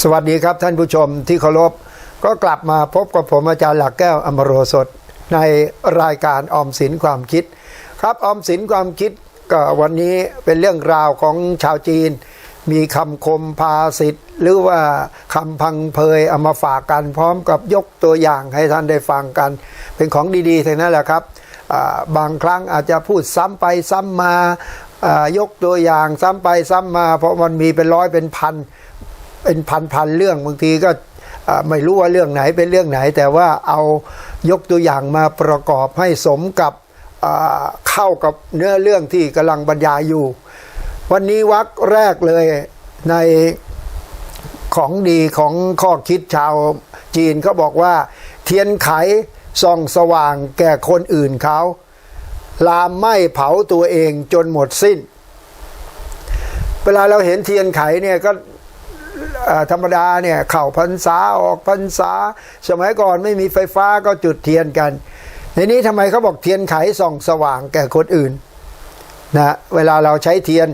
สวัสดีครับท่านผู้ชมที่เคารพก็กลับมาพบกับผมอาจารย์หลักแก้วอมโรสดในรายการออมสินความคิด ครับออมสินความคิดก็วันนี้เป็นเรื่องราวของชาวจีน มีคำคมภาษิตหรือว่าคำพังเพยเอามาฝากกันพร้อมกับยกตัวอย่างให้ท่านได้ฟังกัน เป็นของดีๆทั้งนั้นแหละครับบางครั้งอาจจะพูดซ้ำไปซ้ำมาอ่ายกตัวอย่างซ้ำไปซ้ำมา เพราะมันมีเป็นร้อยเป็นพัน เป็นพันๆเรื่องบางทีก็ไม่รู้ว่าเรื่องไหนเป็นเรื่องไหน แต่ว่าเอายกตัวอย่างมาประกอบให้สมกับเข้ากับเนื้อเรื่องที่กำลังบรรยายอยู่ วันนี้วักแรกเลยในของดีของข้อคิดชาวจีนเขาบอกว่า เทียนไขส่องสว่างแก่คนอื่นเขาลามไหม้เผาตัวเองจนหมดสิ้น เวลาเราเห็นเทียนไขเนี่ยก็ ธรรมดาเนี่ยเข่าพรรษาออกพรรษา สมัยก่อนไม่มีไฟฟ้าก็จุดเทียนกันในนี้ทำไมเขาบอกเทียนไขส่องสว่างแก่คนอื่นนะเวลาเราใช้เทียน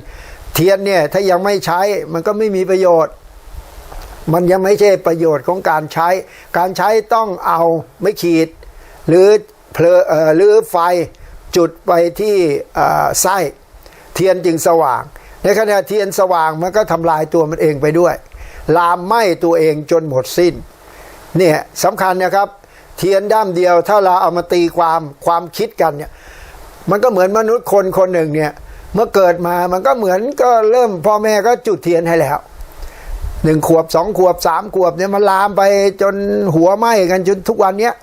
เทียนเนี่ยถ้ายังไม่ใช้มันก็ไม่มีประโยชน์ มันยังไม่ใช่ประโยชน์ของการใช้ การใช้ต้องเอาไม่ขีด หรือเพลอเอ่อหรือไฟจุดไปที่อ่อไส้เทียนจึงสว่าง ในขณะเทียนสว่างมันก็ทำลายตัวมันเองไปด้วย ลามไหม้ตัวเองจนหมดสิ้นเนี่ยสำคัญนะครับ เทียนด้ามเดียว ถ้าเราเอามาตีความความคิดกันเนี่ยมันก็เหมือนมนุษย์คนคนหนึ่งเนี่ยเมื่อเกิดมามันก็เหมือนก็เริ่มพ่อแม่ก็จุดเทียนให้แล้วหนึ่งขวบสองขวบสามขวบเนี่ยมันลามไปจนหัวไหม้กันจนทุกวันเนี้ย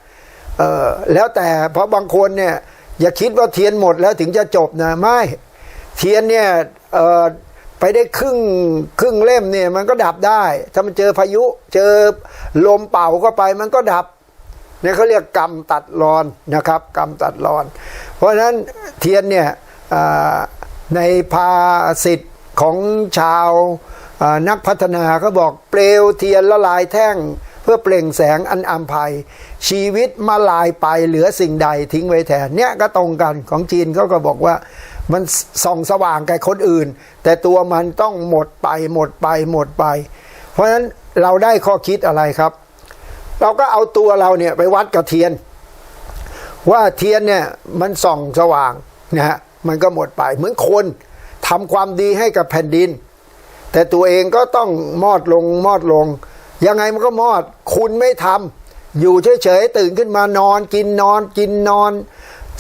เออแล้วแต่เพราะบางคนเนี่ยอย่าคิดว่าเทียนหมดแล้วถึงจะจบนะไม่เทียนเนี่ยเออ ไปได้ครึ่งครึ่งเล่มเนี่ย มันก็ดับได้ ถ้ามันเจอพายุ เจอลมเป่าเข้าไป มันก็ดับเนี่ยเขาเรียกกรรมตัดรอนนะครับกรรมตัดรอน เพราะฉะนั้นเทียนเนี่ยในภาษิตของชาวนักพัฒนาเขาบอกเปลวเทียนละลายแท่ง เพื่อเปล่งแสงอันอัมภัย ชีวิตมาลายไปเหลือสิ่งใดทิ้งไว้แทนเนี่ยก็ตรงกันของจีนเขาก็บอกว่า มันส่องสว่างแก่คนอื่น แต่ตัวมันต้องหมดไปหมดไปหมดไป เพราะฉะนั้นเราได้ข้อคิดอะไรครับ เราก็เอาตัวเราเนี่ยไปวัดกับเทียน ว่าเทียนเนี่ยมันส่องสว่างนะฮะมันก็หมดไปเหมือนคนทำความดีให้กับแผ่นดิน แต่ตัวเองก็ต้องมอดลงมอดลง ยังไงมันก็มอดคุณไม่ทำอยู่เฉยๆตื่นขึ้นมานอนกินนอนกินนอน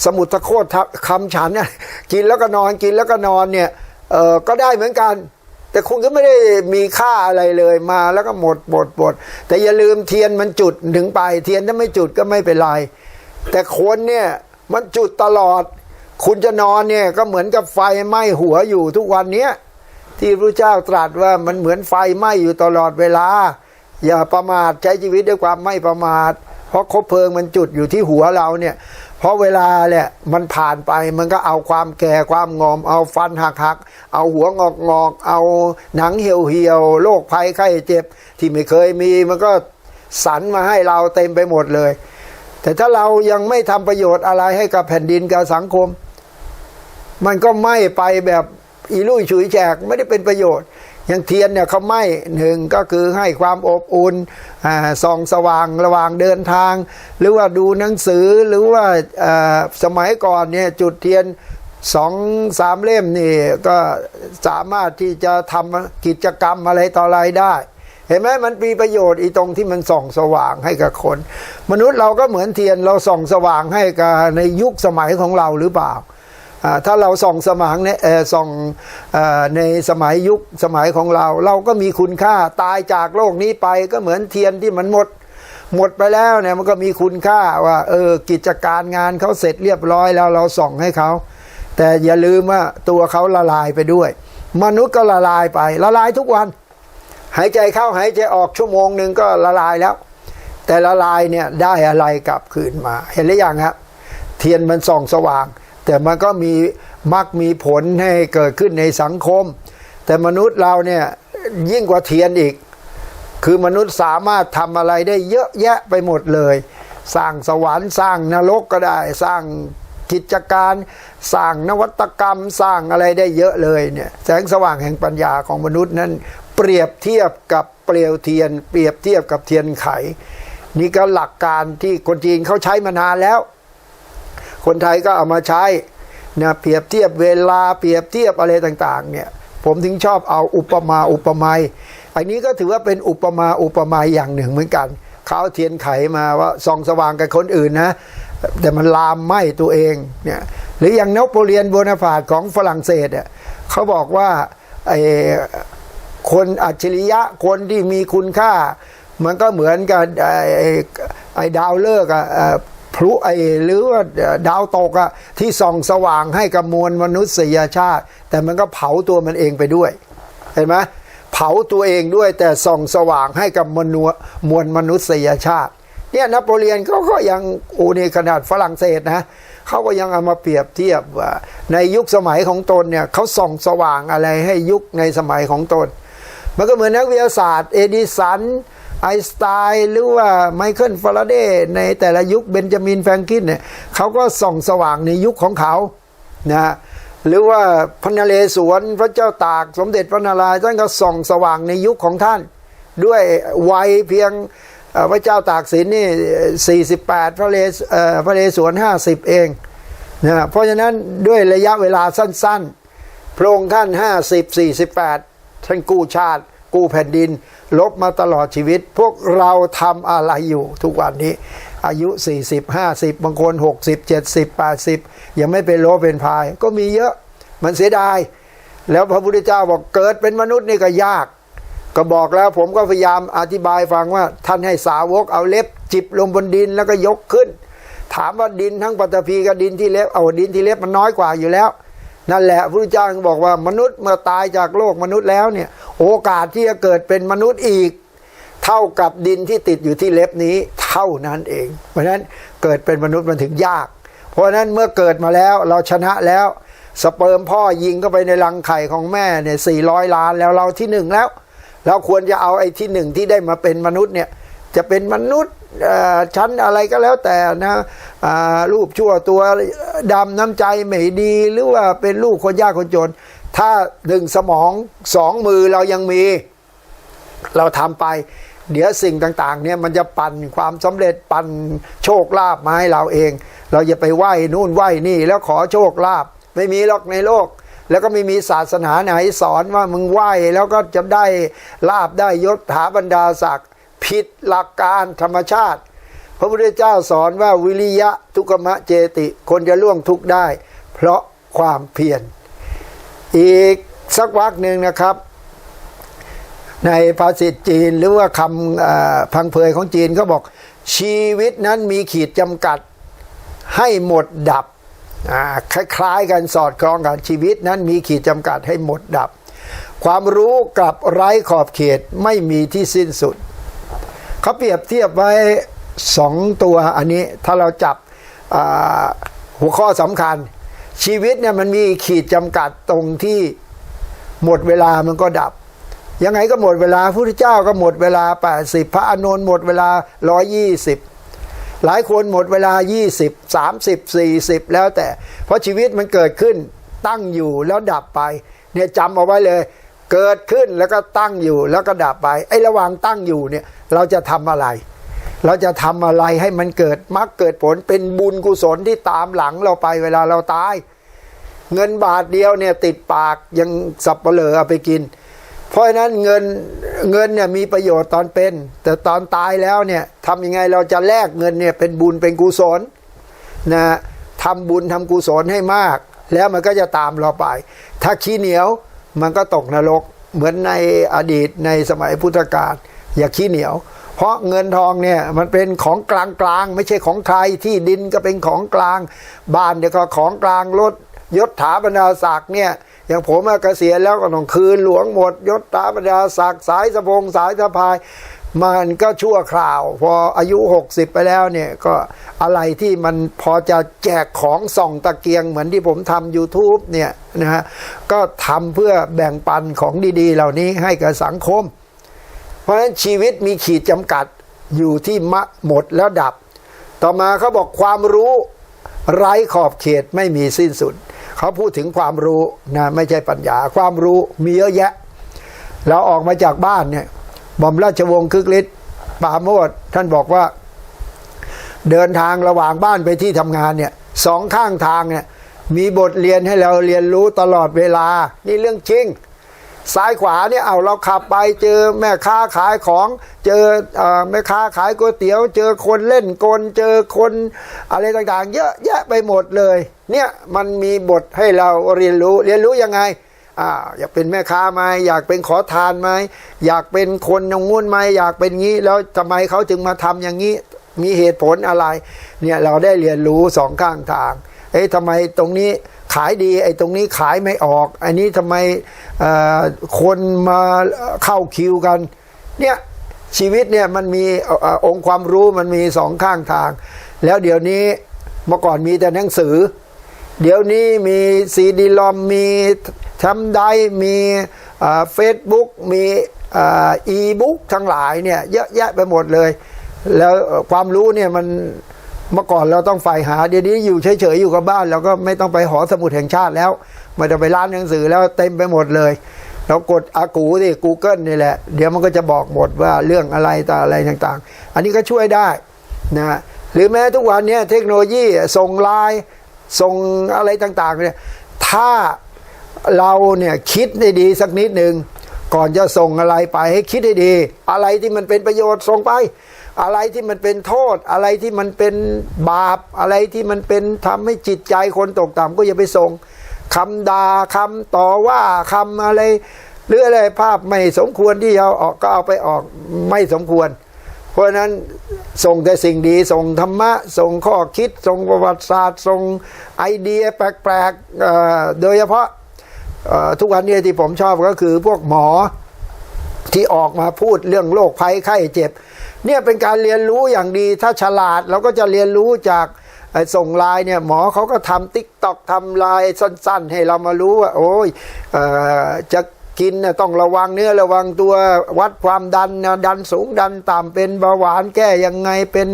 สมุทรโคตรคำฉันเนี่ยกินแล้วก็นอนกินแล้วก็นอนเนี่ยเออก็ได้เหมือนกัน แต่คุณก็ไม่ได้มีค่าอะไรเลยมาแล้วก็หมดหมดหมดแต่อย่าลืมเทียนมันจุดถึงไปเทียนถ้าไม่จุดก็ไม่เป็นไรแต่คนเนี่ยมันจุดตลอด คุณจะนอนเนี่ยก็เหมือนกับไฟไหม้หัวอยู่ทุกวันเนี้ยที่พระเจ้าตรัสว่ามันเหมือนไฟไหม้อยู่ตลอดเวลา อย่าประมาทใช้ชีวิตด้วยความไม่ประมาท เพราะคบเพลิงมันจุดอยู่ที่หัวเราเนี่ย เพราะเวลาเนี่ยมันผ่านไปมันก็เอาความแก่ความงอม เอาฟันหักหักเอาหัวงอกงอกเอาหนังเหี่ยวเหี่ยวโรคภัยไข้เจ็บ ที่ไม่เคยมีมันก็สรรมาให้เราเต็มไปหมดเลย แต่ถ้าเรายังไม่ทำประโยชน์อะไรให้กับแผ่นดินกับสังคม มันก็ไหม้ไปแบบอีลุยฉุยแฉกไม่ได้เป็นประโยชน์ อย่างเทียนเนี่ยเขาไหม้หนึ่งก็คือให้ความอบอุ่นส่องสว่างระหว่างเดินทาง หรือว่าดูหนังสือหรือว่าสมัยก่อนเนี่ยจุดเทียนสองสามเล่มนี่ก็สามารถที่จะทำกิจกรรมอะไรต่ออะไรได้ เห็นไหมมันมีประโยชน์อีตรงที่มันส่องสว่างให้กับคน มนุษย์เราก็เหมือนเทียนเราส่องสว่างให้กับในยุคสมัยของเราหรือเปล่า ถ้าเราส่องสมางเนี่ยส่องอในสมัยยุคสมัยของเรา เราก็มีคุณค่าตายจากโลกนี้ไปก็เหมือนเทียนที่มันหมด หมดไปแล้วเนี่ยมันก็มีคุณค่าว่าเออกิจการงานเขาเสร็จเรียบร้อยแล้วเราส่องให้เขา แต่อย่าลืมว่าตัวเขาละลายไปด้วย มนุษย์ก็ละลายไป ละลายทุกวัน หายใจเข้าหายใจออกชั่วโมงหนึ่งก็ละลายแล้ว แต่ละลายเนี่ยได้อะไรกลับคืนมา เห็นหรือยังครับเทียนมันส่องสว่าง แต่มันก็มีมักมีผลให้เกิดขึ้นในสังคม แต่มนุษย์เราเนี่ยยิ่งกว่าเทียนอีก คือมนุษย์สามารถทำอะไรได้เยอะแยะไปหมดเลย สร้างสวรรค์สร้างนรกก็ได้ สร้างกิจการสร้างนวัตกรรมสร้างอะไรได้เยอะเลยเนี่ยแสงสว่างแห่งปัญญาของมนุษย์นั้น เปรียบเทียบกับเปลวเทียน เปรียบเทียบกับเทียนไข นี่ก็หลักการที่คนจีนเขาใช้มานานแล้ว คนไทยก็เอามาใช้นะเปรียบเทียบเวลาเปรียบเทียบอะไรต่างๆเนี่ยผมถึงชอบเอาอุปมาอุปไมยอันนี้ก็ถือว่าเป็นอุปมาอุปไมยอย่างหนึ่งเหมือนกันเขาเทียนไขมาว่าส่องสว่างกับคนอื่นนะ แต่มันลามไหม้ตัวเองเนี่ยหรืออย่างนโปเลียนโบนาปาร์ตของฝรั่งเศสเขาบอกว่าไอ้คนอัจฉริยะคนที่มีคุณค่า มันก็เหมือนกับไอ้ไอ้ดาวเลิกษ์อะ พลุไอหรือว่าดาวตกอะที่ส่องสว่างให้กับมวลมนุษยชาติ แต่มันก็เผาตัวมันเองไปด้วย เห็นไหมเผาตัวเองด้วยแต่ส่องสว่างให้กับมนุมวลมนุษยชาติ เนี่ยนโปเลียนเขาก็ยังอ้นี่ขนาดฝรั่งเศสนะเขาก็ยังเอามาเปรียบเทียบว่าในยุคสมัยของตนเนี่ยเขาส่องสว่างอะไรให้ยุคในสมัยของตน มันก็เหมือนนักวิทยาศาสตร์ เอดิสัน ไอน์สไตน์หรือว่าไมเคิลฟาราเดย์ในแต่ละยุคเบนจามินแฟรงกินเนี่ยเขาก็ส่องสว่างในยุคของเขานะหรือว่าพระนเรศวรพระเจ้าตากสมเด็จพระนารายณ์ท่านก็ส่องสว่างในยุคของท่าน ด้วยวัยเพียงพระเจ้าตากสินนี่ 48 พระเลสเอ่อพระเลสวน 50 เองนะเพราะฉะนั้นด้วยระยะเวลาสั้นๆ พระองค์ท่าน 50 48 ท่านกู้ชาติ กู้แผ่นดิน ลบมาตลอดชีวิต พวกเราทำอะไรอยู่ทุกวันนี้ อายุ 40 50 บางคน 60 70 80 ยังไม่เป็นโลเป็นพาย ก็มีเยอะมันเสียดาย แล้วพระพุทธเจ้าบอกเกิดเป็นมนุษย์นี่ก็ยาก ก็บอกแล้วผมก็พยายามอธิบายฟังว่า ท่านให้สาวกเอาเล็บ จิบลงบนดินแล้วก็ยกขึ้น ถามว่าดินทั้งปัตตภีกับดินที่เล็บเอาดินที่เล็บมันน้อยกว่าอยู่แล้วนั่นแหละพระพุทธเจ้าบอกว่ามนุษย์เมื่อตายจากโลกมนุษย์แล้วเนี่ย โอกาสที่จะเกิดเป็นมนุษย์อีก เท่ากับดินที่ติดอยู่ที่เล็บนี้ เท่านั้นเอง เพราะนั้นเกิดเป็นมนุษย์มันถึงยาก เพราะนั้นเมื่อเกิดมาแล้วเราชนะแล้ว สเปิร์มพ่อยิงเข้าไปในรังไข่ของแม่เนี่ยสี่ร้อยล้านแล้วเราที่หนึ่งแล้ว เราควรจะเอาไอ้ที่หนึ่งที่ได้มาเป็นมนุษย์เนี่ยจะเป็นมนุษย์ชั้นอะไรก็แล้วแต่นะรูปชั่วตัวดำน้ำใจไม่ดี หรือว่าเป็นลูกคนยากคนจน ถ้าหนึ่งสมองสองมือเรายังมี เราทำไป เดี๋ยวสิ่งต่าง ๆ เนี่ยมันจะปั่นความสำเร็จปั่นโชคลาภมาให้เราเอง เราจะไปไหว้นู่นไหว้นี่ แล้วขอโชคลาภไม่มีหรอกในโลก แล้วก็ไม่มีศาสนาไหนสอนว่ามึงไหว้แล้วก็จะได้ลาบได้ยศถาบรรดาศักดิ์ผิดหลักการธรรมชาติ พระพุทธเจ้าสอนว่าวิริยะทุกขมะเจติ คนจะล่วงทุกข์ได้ เพราะความเพียร อีกสักวักหนึ่งนะครับ ในภาษาจีนหรือว่าคำพังเพยของจีนเขาบอกชีวิตนั้นมีขีดจำกัดให้หมดดับคล้ายๆกันสอดคล้องกันชีวิตนั้นมีขีดจำกัดให้หมดดับ ความรู้กับไร้ขอบเขตไม่มีที่สิ้นสุด เขาเปรียบเทียบไว้สองตัวอันนี้ถ้าเราจับหัวข้อสำคัญ ชีวิตเนี่ยมันมีขีดจำกัดตรงที่หมดเวลามันก็ดับ ยังไงก็หมดเวลาพระพุทธเจ้าก็หมดเวลา 80 พระอานนท์หมดเวลา 120 หลายคนหมดเวลา 20 30 40 แล้วแต่ เพราะชีวิตมันเกิดขึ้นตั้งอยู่แล้วดับไป เนี่ยจำเอาไว้เลย เกิดขึ้นแล้วก็ตั้งอยู่แล้วก็ดับไปไอ้ระหว่างตั้งอยู่เนี่ยเราจะทำอะไร เราจะทำอะไรให้มันเกิดมรรคเกิดผลเป็นบุญกุศลที่ตามหลังเราไปเวลาเราตาย เงินบาทเดียวเนี่ยติดปากยังสับเปลือเอาไปกิน เพราะฉะนั้นเงินเงินเนี่ยมีประโยชน์ตอนเป็น แต่ตอนตายแล้วเนี่ยทำยังไงเราจะแลกเงินเนี่ยเป็นบุญเป็นกุศลนะทำบุญทำกุศลให้มาก แล้วมันก็จะตามเราไป ถ้าขี้เหนียวมันก็ตกนรกเหมือนในอดีตในสมัยพุทธกาลอย่าขี้เหนียว เพราะเงินทองเนี่ยมันเป็นของกลางกลางไม่ใช่ของใครที่ดินก็เป็นของกลาง บ้านเนี่ยก็ของกลางรถยศถาบรรดาศักดิ์เนี่ยอย่างผมเกษียณแล้วก็ต้องคืนหลวงหมด ยศถาบรรดาศักดิ์สายสะพงสายสะพาย มันก็ชั่วคราว พออายุ 60 ไปแล้วเนี่ยก็อะไรที่มันพอจะแจกของส่องตะเกียงเหมือนที่ผมทำ YouTube เนี่ยนะฮะก็ทำเพื่อแบ่งปันของดีๆ เหล่านี้ให้กับสังคม ราะฉะนั้นชีวิตมีขีดจำกัดอยู่ที่มะหมดแล้วดับ ต่อมาเขาบอกความรู้ไร้ขอบเขตไม่มีสิ้นสุด เขาพูดถึงความรู้นะไม่ใช่ปัญญา ความรู้มีเยอะแยะ เราออกมาจากบ้านเนี่ยบอมราชวงศ์คึกฤทธิ์ปาโมดท่านบอกว่า เดินทางระหว่างบ้านไปที่ทำงานเนี่ยสองข้างทางเนี่ยมีบทเรียนให้เราเรียนรู้ตลอดเวลา นี่เรื่องจริง ซ้ายขวาเนี่ยเอาเราขับไปเจอแม่ค้าขายของ เจอเอแม่ค้าขายก๋วยเตี๋ยว เจอคนเล่นกล เจอคนอะไรต่างๆ เยอะแยะไปหมดเลย เนี่ยมันมีบทให้เราเรียนรู้เรียนรู้ยังไงออยากเป็นแม่ค้าไหมอยากเป็นขอทานไหมอยากเป็นคนยงงู้นไหมอยากเป็นงี้ แล้วทำไมเขาถึงมาทำอย่างนี้ มีเหตุผลอะไร เนี่ยเราได้เรียนรู้สองข้างทาง เอ้ยทำไมตรงนี้ขายดี ไอ้ตรงนี้ขายไม่ออก อันนี้ทำไมคนมาเข้าคิวกัน เนี่ยชีวิตเนี่ยมันมีอองค์ความรู้มันมีสองข้างทาง แล้วเดี๋ยวนี้เมื่อก่อนมีแต่หนังสือ เดี๋ยวนี้มีซีดีลอมมีทำได้มีเฟซบุ๊กมีอีบุ๊กทั้งหลายเนี่ยเยอะแยะไปหมดเลย แล้วความรู้เนี่ยมัน เมื่อก่อนเราต้องฝ่หาเดี๋ยวนี้อยู่เฉยๆอยู่กับบ้านเราก็ไม่ต้องไปหอสมุดแห่งชาติแล้วไม่ต้องไปร้านหนังสือแล้วเต็มไปหมดเลยเรากดอากูสิ Google นี่แหละ เดี๋ยวมันก็จะบอกหมดว่าเรื่องอะไรต่ออะไรต่างๆ อันนี้ก็ช่วยได้นะหรือแม้ทุกวันนี้เทคโนโลยีส่งไลน์ส่งอะไรต่างๆเนี่ยถ้าเราเนี่ยคิดให้ดีสักนิดหนึ่งก่อนจะส่งอะไรไปให้คิดให้ดี อะไรที่มันเป็นประโยชน์ส่งไป อะไรที่มันเป็นโทษ อะไรที่มันเป็นบาป อะไรที่มันเป็นทำให้จิตใจคนตกต่ำก็อย่าไปส่งคำด่าคำต่อว่าคำอะไร หรืออะไรภาพไม่สมควรที่เอาออกก็เอาไปออกไม่สมควร เพราะฉะนั้นส่งแต่สิ่งดีส่งธรรมะ ส่งข้อคิด ส่งประวัติศาสตร์ ส่งไอเดียแปลกๆโดยเฉพาะทุกวันนี้ที่ผมชอบก็คือพวกหมอที่ออกมาพูดเรื่องโรคภัยไข้เจ็บ เนี่ยเป็นการเรียนรู้อย่างดีถ้าฉลาดเราก็จะเรียนรู้จากส่งไลน์เนี่ยหมอเขาก็ทำติ๊กตอกทำไลน์สั้น ๆ ให้เรามารู้ว่าโอ้ยอจะกินน่ะต้องระวังเนื้อระวังตัววัดความดันนะดันสูงดันต่ำเป็นเบาหวานแก้ยังไงเป็น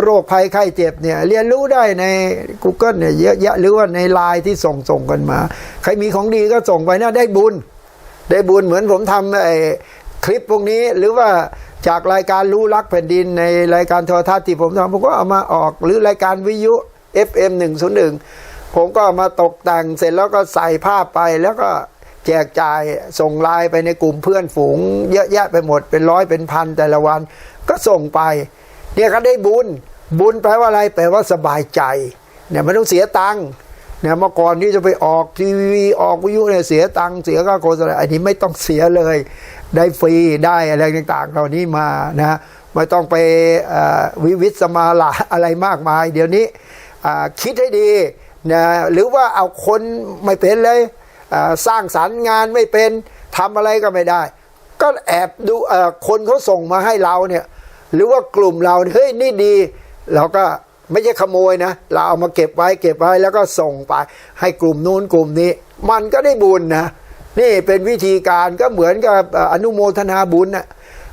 โรคภัยไข้เจ็บเนี่ยเรียนรู้ได้ใน Google เนี่ยเยอะแยะหรือว่าในไลน์ที่ส่งส่งกันมา ใครมีของดีก็ส่งไปนะได้บุญ ได้บุญเหมือนผมทำไอ้คลิปพวกนี้หรือว่า จากรายการรู้รักแผ่นดินในรายการโทรทัศน์ที่ผมทำผมก็เอามาออกหรือรายการวิทยุ FM 101 ผมก็มาตกแต่งเสร็จแล้วก็ใส่ภาพไปแล้วก็แจกจ่ายส่งไลน์ไปในกลุ่มเพื่อนฝูง เยอะแยะไปหมดเป็นร้อยเป็นพันแต่ละวัน ก็ส่งไป เนี่ยก็ได้บุญ บุญแปลว่าอะไรแปลว่าสบายใจ เนี่ยไม่ต้องเสียตังค์ นี่ยเมื่อก่อนที่จะไปออกทีวีออกวิทยุเนี่ยเสียตังค์เสียค่าโฆษณาอันนี้ไม่ต้องเสียเลย ได้ฟรีได้อะไรต่างๆเหล่านี้มานะไม่ต้องไปวิวิสมาลาอะไรมากมาย เดี๋ยวนี้คิดให้ดีนะหรือว่าเอาคนไม่เป็นเลยสร้างสรรค์งานไม่เป็นทำอะไรก็ไม่ได้ ก็แอบดูคนเขาส่งมาให้เราเนี่ยหรือว่ากลุ่มเราเฮ้ยนี่ดีเราก็ ไม่ใช่ขโมยนะ เราเอามาเก็บไว้เก็บไว้แล้วก็ส่งไป ให้กลุ่มนู้นกลุ่มนี้ มันก็ได้บุญนะนี่เป็นวิธีการก็เหมือนกับอนุโมทนาบุญนะ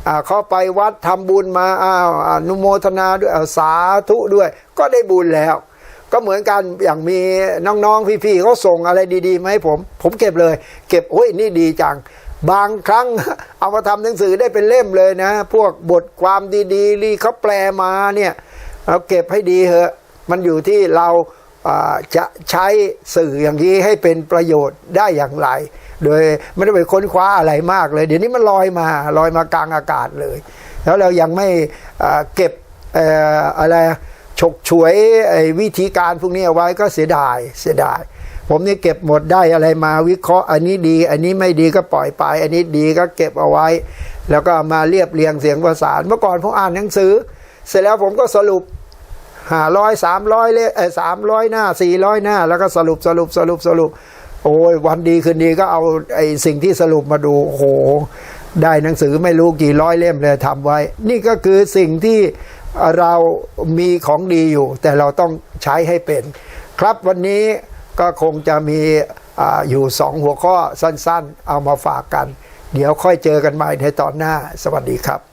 อ่าเข้าไปวัดทำบุญมาอ้าวอนุโมทนาด้วยสาธุด้วย ก็ได้บุญแล้ว ก็เหมือนกันอย่างมีน้องๆพี่ๆเขาส่งอะไรดีๆมาให้ผม ผมเก็บเลย เก็บโอ้ยนี่ดีจังบางครั้งเอามาทำหนังสือได้เป็นเล่มเลยนะ พวกบทความดีๆที่เขาแปลมาเนี่ย เราเก็บให้ดีเหอะ มันอยู่ที่เราจะใช้สื่ออย่างนี้ให้เป็นประโยชน์ได้อย่างไร โดยไม่ได้ไปค้นคว้าอะไรมากเลย เดี๋ยวนี้มันลอยมาลอยมากลางอากาศเลย แล้วเรายังไม่เก็บออะไรฉกฉวยวิธีการพวกนี้เอาไว้ก็เสียดายเสียดาย ผมนี่เก็บหมดได้อะไรมาวิเคราะห์ อันนี้ดี อันนี้ไม่ดีก็ปล่อยไป อันนี้ดีก็เก็บเอาไว้ แล้วก็มาเรียบเรียงเสียงประสานเมื่อก่อนผมอ่านหนังสือ เสร็จแล้วผมก็สรุป ห้าร้อยสามร้อยเลขสามร้อยหน้าสี่ร้อยหน้า แล้วก็สรุปสรุปสรุปสรุป โอ้ยวันดีคืนดีก็เอาไอ้สิ่งที่สรุปมาดูโอ้โหได้หนังสือไม่รู้กี่ร้อยเล่มเลยทำไว้ นี่ก็คือสิ่งที่เรามีของดีอยู่ แต่เราต้องใช้ให้เป็น ครับวันนี้ก็คงจะมีออยู่สองหัวข้อสั้นๆ เอามาฝากกัน เดี๋ยวค่อยเจอกันใหม่ในตอนหน้า สวัสดีครับ